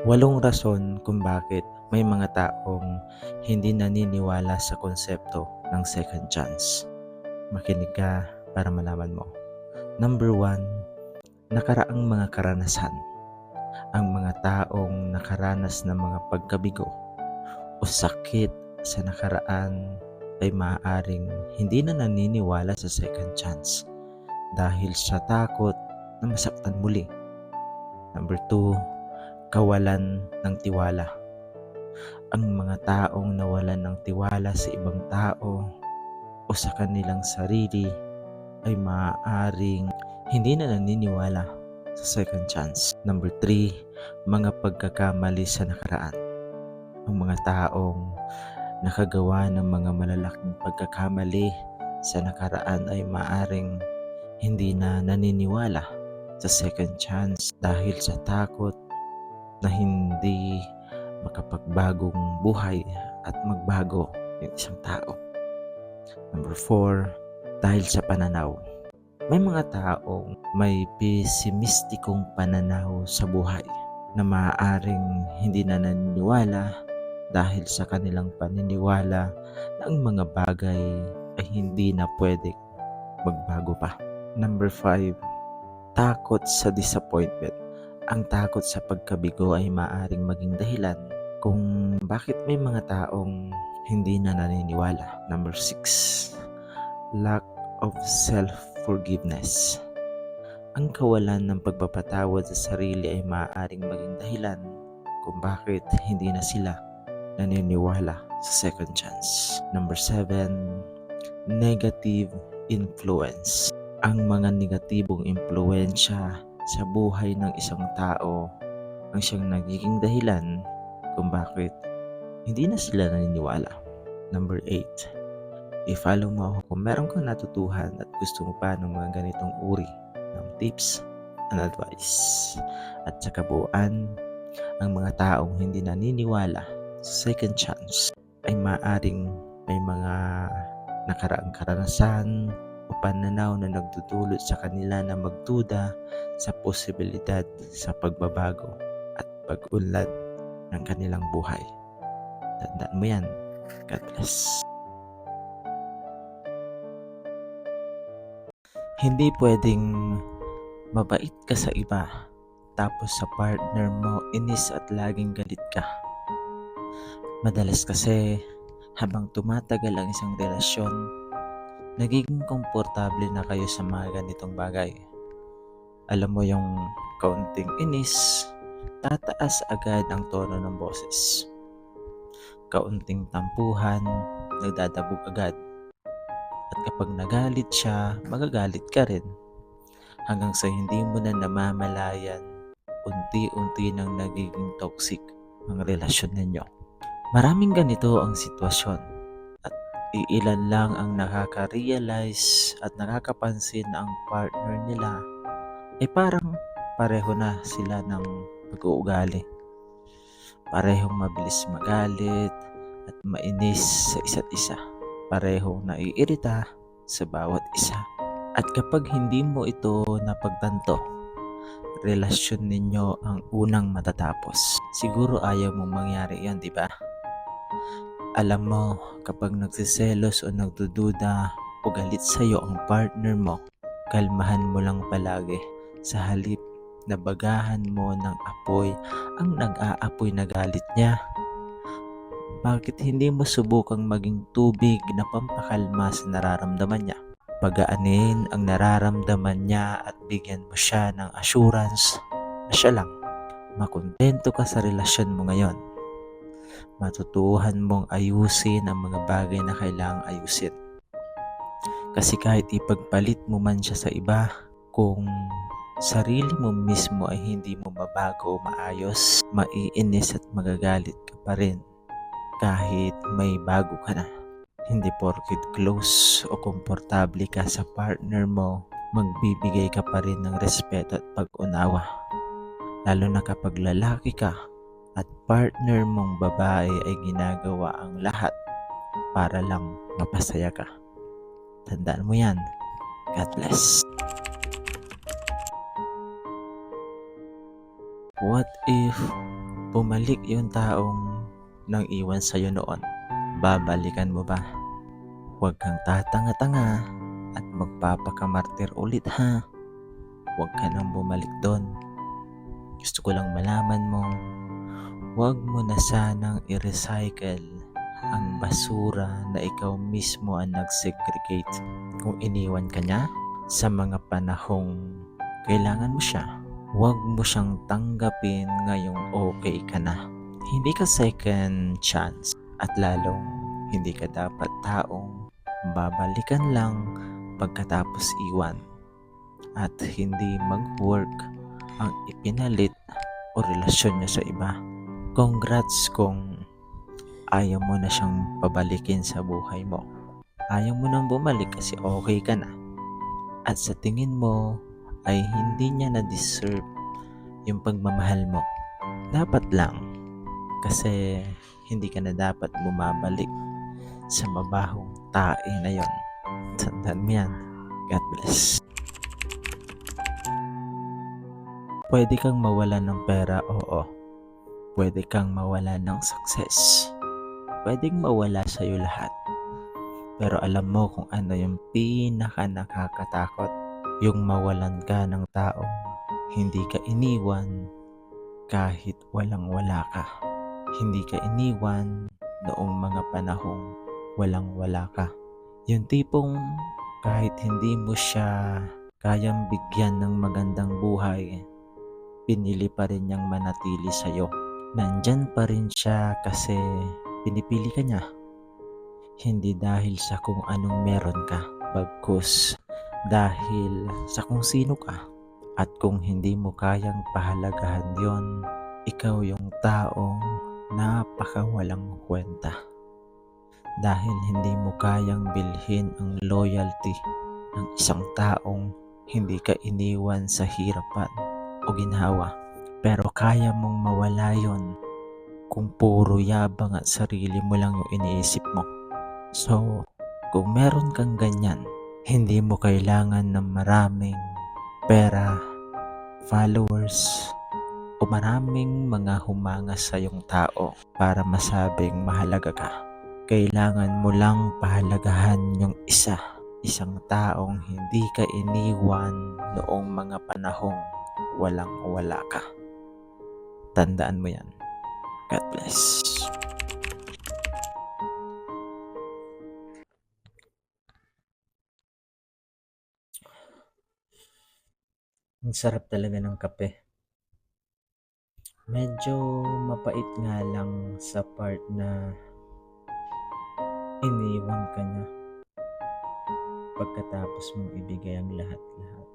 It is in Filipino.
Walong rason kung bakit may mga taong hindi naniniwala sa konsepto ng second chance. Makinig ka para malaman mo. Number one, nakaraang mga karanasan. Ang mga taong nakaranas ng mga pagkabigo o sakit sa nakaraan ay maaaring hindi na naniniwala sa second chance dahil sa takot na masaktan muli. Number two, kawalan ng tiwala. Ang mga taong nawalan ng tiwala sa ibang tao o sa kanilang sarili ay maaaring hindi na naniniwala sa second chance. Number three, mga pagkakamali sa nakaraan. Ang mga taong nakagawa ng mga malalaking pagkakamali sa nakaraan ay maaring hindi na naniniwala sa second chance dahil sa takot na hindi makapagbagong buhay at magbago yung isang tao. Number four, dahil sa pananaw. May mga taong may pesimistikong pananaw sa buhay na maaaring hindi na naniniwala dahil sa kanilang paniniwala na ang mga bagay ay hindi na pwede magbago pa. Number five, takot sa disappointment. Ang takot sa pagkabigo ay maaring maging dahilan kung bakit may mga taong hindi na naniniwala. Number 6, lack of self-forgiveness. Ang kawalan ng pagpapatawad sa sarili ay maaaring maging dahilan kung bakit hindi na sila naniniwala sa second chance. Number 7, negative influence. Ang mga negatibong impluensya sa buhay ng isang tao ang siyang nagiging dahilan kung bakit hindi na sila naniniwala. Number 8. I-follow mo ako kung meron kang natutuhan at gusto mo pa ng mga ganitong uri ng tips and advice. At sa kabuuan, ang mga taong hindi naniniwala sa second chance ay maaring may mga nakaraang karanasan pananaw na nagdudulot sa kanila na magduda sa posibilidad sa pagbabago at pag-unlad ng kanilang buhay. Tandaan mo yan. God bless. Hindi pwedeng mabait ka sa iba tapos sa partner mo inis at laging galit ka. Madalas kasi habang tumatagal ang isang relasyon, nagiging komportable na kayo sa mga ganitong bagay. Alam mo yung kaunting inis, tataas agad ang tono ng boses. Kaunting tampuhan, nagdadabog agad. At kapag nagalit siya, magagalit ka rin. Hanggang sa hindi mo na namamalayan, unti-unti nang nagiging toxic ang relasyon ninyo. Maraming ganito ang sitwasyon iilan lang ang nakaka-realize at nakakapansin na ang partner nila ay parang pareho na sila ng pag-uugali. Parehong mabilis magalit at mainis sa isa't isa. Parehong naiirita sa bawat isa. At kapag hindi mo ito napagtanto, relasyon ninyo ang unang matatapos. Siguro ayaw mong mangyari yan, di ba? Alam mo, kapag nagsiselos o nagdududa o galit sa'yo ang partner mo, kalmahan mo lang palagi sa halip na bagahan mo ng apoy ang nag-aapoy na galit niya. Bakit hindi mo subukang maging tubig na pampakalma sa nararamdaman niya? Pagaanin ang nararamdaman niya at bigyan mo siya ng assurance na siya lang. Makontento ka sa relasyon mo ngayon. Matutuhan mong ayusin ang mga bagay na kailangang ayusin. Kasi kahit ipagpalit mo man siya sa iba, kung sarili mo mismo ay hindi mo mabago o maayos, maiinis at magagalit ka pa rin kahit may bago ka na. Hindi porkit close o komportable ka sa partner mo, magbibigay ka pa rin ng respeto at pag-unawa. Lalo na kapag lalaki ka at partner mong babae ay ginagawa ang lahat para lang mapasaya ka. Tandaan mo yan. God bless. What if bumalik yung taong nang iwan sa'yo noon, babalikan mo ba? Huwag kang tatanga-tanga at magpapakamartir ulit ha. Huwag ka nang bumalik doon. Gusto ko lang malaman mo, huwag mo na sanang i-recycle ang basura na ikaw mismo ang nag-segregate kung iniwan ka niya sa mga panahong kailangan mo siya. Huwag mo siyang tanggapin ngayong okay ka na. Hindi ka second chance at lalong hindi ka dapat taong babalikan lang pagkatapos iwan at hindi mag-work ang ipinalit o relasyon niya sa iba. Congrats kung ayaw mo na siyang pabalikin sa buhay mo. Ayaw mo nang bumalik kasi okay ka na. At sa tingin mo ay hindi niya na-deserve yung pagmamahal mo. Dapat lang kasi hindi ka na dapat bumabalik sa mabahong tae na yon. Tandaan mo yan. God bless. Pwede kang mawala ng pera, oo. Pwede kang mawala ng success. Pwedeng mawala sa'yo lahat. Pero alam mo kung ano yung pinaka nakakatakot. Yung mawalan ka ng taong hindi ka iniwan kahit walang wala ka. Hindi ka iniwan noong mga panahong walang wala ka. Yung tipong kahit hindi mo siya kayang bigyan ng magandang buhay, pinili pa rin niyang manatili sa'yo. Nandyan pa rin siya kasi pinipili ka niya. Hindi dahil sa kung anong meron ka, bagkus dahil sa kung sino ka. At kung hindi mo kayang pahalagahan yon, ikaw yung taong napakawalang kwenta. Dahil hindi mo kayang bilhin ang loyalty ng isang taong hindi ka iniwan sa hirapan o ginhawa. Pero kaya mong mawala yon kung puro yabang at sarili mo lang yung iniisip mo. So, kung meron kang ganyan, hindi mo kailangan ng maraming pera, followers, o maraming mga humanga sa iyong tao para masabing mahalaga ka. Kailangan mo lang pahalagahan yung isa, isang taong hindi ka iniwan noong mga panahong walang wala ka. Tandaan mo yan. God bless. Ang sarap talaga ng kape. Medyo mapait nga lang sa part na iniwan ka niya pagkatapos mong ibigay ang lahat-lahat.